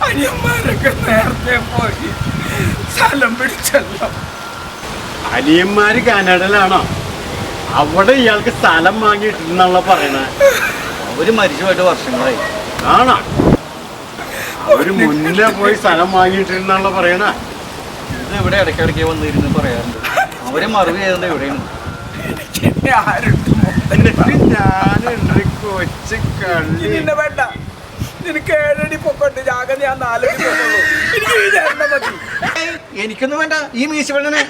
അനിയന്മാരൊക്കെ നേരത്തെ പോയി സ്ഥലം പിടിച്ചല്ലോ. അനിയന്മാര് കാനഡയിലാണോ? അവിടെ ഇയാൾക്ക് സ്ഥലം വാങ്ങിയിട്ടുണ്ടെന്നുള്ള പറയുന്നത് അവർ മരിച്ചുപോയിട്ട് വർഷങ്ങളായി. ആണോ? അവർ മുന്നിലെ പോയി സ്ഥലം വാങ്ങിയിട്ടുണ്ടെന്നുള്ള പറയണ. ഇത് ഇവിടെ ഇടയ്ക്കിടയ്ക്ക് വന്നിരുന്ന് പറയാറുണ്ട്. അവരെ മറവ് ചെയ്തത് എവിടെയാണ്? ആരുണ്ട്? കള്ളി വേണ്ട. നിനക്ക് ഏഴടി ഞാൻ എനിക്കൊന്നും വേണ്ട. ഈ മീശ പെണ്ണനെ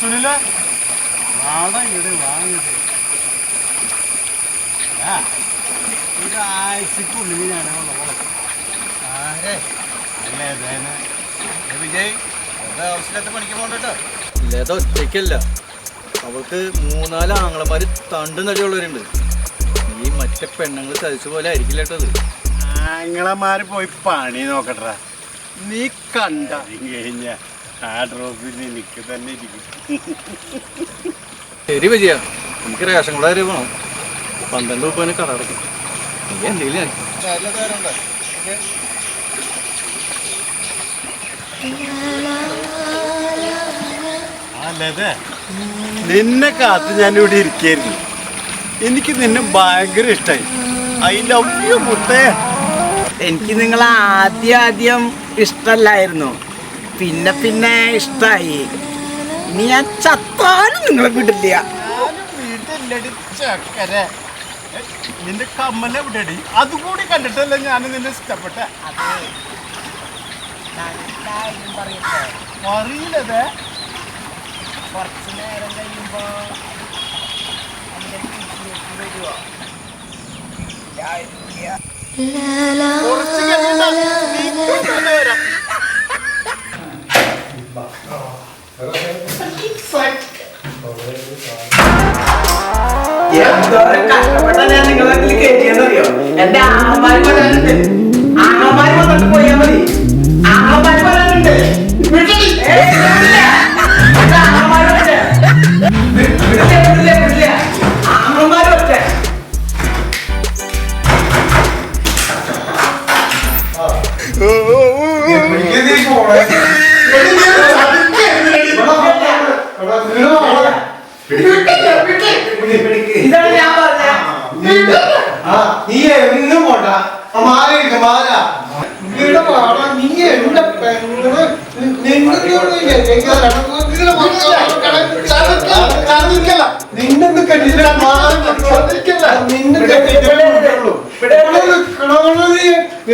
സുനില വാടകയുടെ വാങ്ങിയത് ഞാനുള്ള ആരെ? അല്ലേ വേന വിജയ് ആവശ്യമില്ലാത്ത പണിക്ക് പോകണ്ടോ ലത ഒറ്റയ്ക്കല്ല. അവൾക്ക് മൂന്നാൽ ആങ്ങളമാര് തണ്ട് നടിയുള്ളവരുണ്ട് ഈ മറ്റേ പെണ്ണുങ്ങൾ ചതിച്ച പോലെ ആയിരിക്കില്ല കേട്ടത് ആങ്ങളമാര് പോയി പണി നോക്കട്ടെ. നീ കണ്ട. കഴിഞ്ഞ. ആ ഡ്രോപ്പിൽ എനിക്ക് തന്നെ ഇരിക്കും. ശരി വിജയ എനിക്ക് റേഷൻ കൂടെ വരെ വേണം പന്ത്രണ്ട് മുപ്പതിന് കട അടക്കും നീ എന്തെങ്കിലും അല്ലേ നിന്നെ കാത്ത് ഞാൻ ഇവിടെ ഇരിക്കായിരുന്നു. എനിക്ക് നിന്നെ ഭയങ്കര ഇഷ്ടായി. ഐ ലവ് യു മുത്തേ. എനിക്ക് നിങ്ങൾ ആദ്യം ആദ്യം ഇഷ്ടല്ലായിരുന്നു പിന്നെ പിന്നെ ഇഷ്ടായി. ഇനി ഞാൻ ചത്താലും നിങ്ങളെ വിടില്ല. നിന്റെ കമ്മല എവിടെയടി അതുകൂടി കണ്ടിട്ടല്ല ഞാൻ നിന്നെ ഇഷ്ടപ്പെട്ട. അറിയില്ലതേ. കുറച്ച് നേരം കഴിയുമ്പോ കുറച്ച് കഴിഞ്ഞിട്ട് എന്തോരം കഷ്ടപ്പെട്ടാ ഞാൻ നിങ്ങളെ ഇതിൽ കയറ്റിയെന്നറിയോ എന്റെ ആങ്ങളമാര് വരാനുണ്ട് ആങ്ങളമാര് വന്നിട്ട് പോയാ മതി. ആങ്ങളമാര് വരട്ടെ. ഇതാണ് നീ എങ്ങും പോണ്ട. മാല ഇരിക്ക മാല. ഇവിടെ പാടാ നീ എന്റെ പെങ്ങൾ? നിന്നെ കണ്ടില്ല നിന്നെ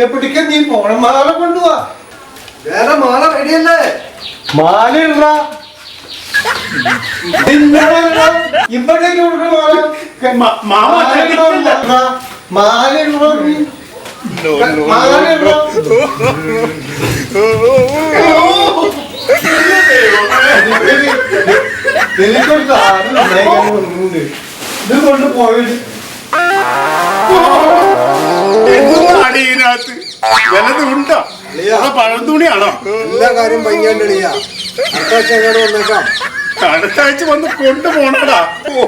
പിടിക്കാൻ നീ പോണ. മാല കൊണ്ടുപോവാ വേറെ മാല റെഡിയല്ലേ മാല ഇട ഇവിടേക്ക് കൊടുക്കണ മാല മാല എനിക്കൊരു സാധനം. ഇത് കൊണ്ട് പോയിട്ട് എന്തുവാണ് ഇതിനകത്ത് വലത് ഉണ്ടോ പഴം തുണിയാണോ? എല്ലാ കാര്യം ഭംഗിയാണ്ടിയാ അടുത്ത ആഴ്ച വന്നേക്കാം. അടുത്ത ആഴ്ച വന്ന് കൊണ്ടുപോണടാ ഓ.